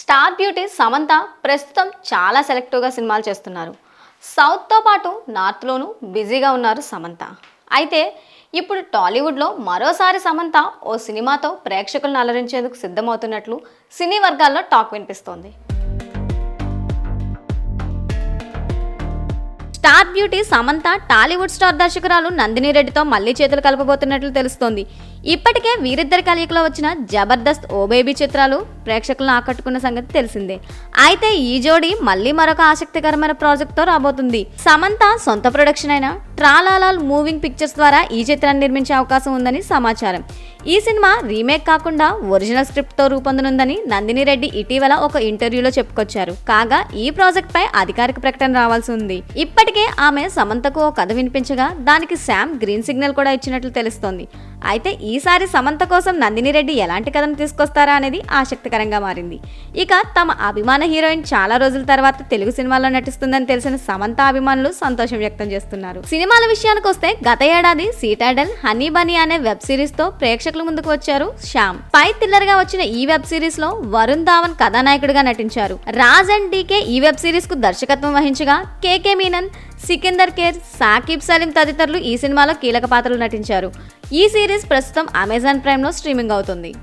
Star beauty Samantha ప్రస్తుతం చాలా సెలెక్టివ్గా సినిమాలు చేస్తున్నారు. సౌత్తో పాటు నార్త్లోనూ బిజీగా ఉన్నారు సమంత. అయితే ఇప్పుడు టాలీవుడ్లో మరోసారి సమంత ఓ సినిమాతో ప్రేక్షకులను అలరించేందుకు సిద్ధమవుతున్నట్లు సినీ వర్గాల్లో టాక్ వినిపిస్తోంది. Star beauty Samantha Tollywood star దర్శకురాలు Nandini రెడ్డితో మళ్ళీ చేతులు కలపబోతున్నట్లు తెలుస్తోంది. ఇప్పటికే వీరిద్దరి కలయికలో వచ్చిన జబర్దస్త్ ఓ బేబీ చిత్రాలు ప్రేక్షకులను ఆకట్టుకున్న సంగతి తెలిసిందే. అయితే ఈ జోడి మళ్ళీ మరొక ఆసక్తికరమైన ప్రాజెక్ట్తో రాబోతుంది. సమంత సొంత ప్రొడక్షన్ అయిన ట్రాలాలాల్ మూవింగ్ పిక్చర్స్ ద్వారా ఈ చిత్రాన్ని నిర్మించే అవకాశం ఉందని సమాచారం. ఈ సినిమా రీమేక్ కాకుండా ఒరిజినల్ స్క్రిప్ట్తో రూపొందనుందని నందిని రెడ్డి ఇటీవల ఒక ఇంటర్వ్యూలో చెప్పుకొచ్చారు. కాగా ఈ ప్రాజెక్ట్ పై అధికారిక ప్రకటన రావాల్సి ఉంది. ఇప్పటికే ఆమె సమంతకు ఓ కథ వినిపించగా దానికి శామ్ గ్రీన్ సిగ్నల్ కూడా ఇచ్చినట్లు తెలుస్తోంది. అయితే ఈ ఈసారి సమంత కోసం నందిని రెడ్డి ఎలాంటి కథను తీసుకొస్తారా అనేది ఆసక్తికరంగా మారింది. ఇక తమ అభిమాన హీరోయిన్ చాలా రోజుల తర్వాత తెలుగు సినిమాలో నటిస్తుందని తెలిసిన సమంత అభిమానులు సంతోషం వ్యక్తం చేస్తున్నారు. సినిమాల విషయానికి వస్తే గత ఏడాది సీటాడల్ హనీ బనీ అనే వెబ్ సిరీస్తో ప్రేక్షకుల ముందుకు వచ్చారు శ్యామ్. పై థ్రిల్లర్గా వచ్చిన ఈ వెబ్ సిరీస్లో వరుణ్ ధావన్ కథానాయకుడిగా నటించారు. రాజ్ అండ్ డీకే ఈ వెబ్ సిరీస్కు దర్శకత్వం వహించగా కేకే మీనన్ సికిందర్ కేర్ సాకిబ్ సలీం తదితరులు ఈ సినిమాలో కీలక పాత్రలు నటించారు. ఈ సిరీస్ ప్రస్తుతం అమెజాన్ ప్రైమ్లో స్ట్రీమింగ్ అవుతుంది.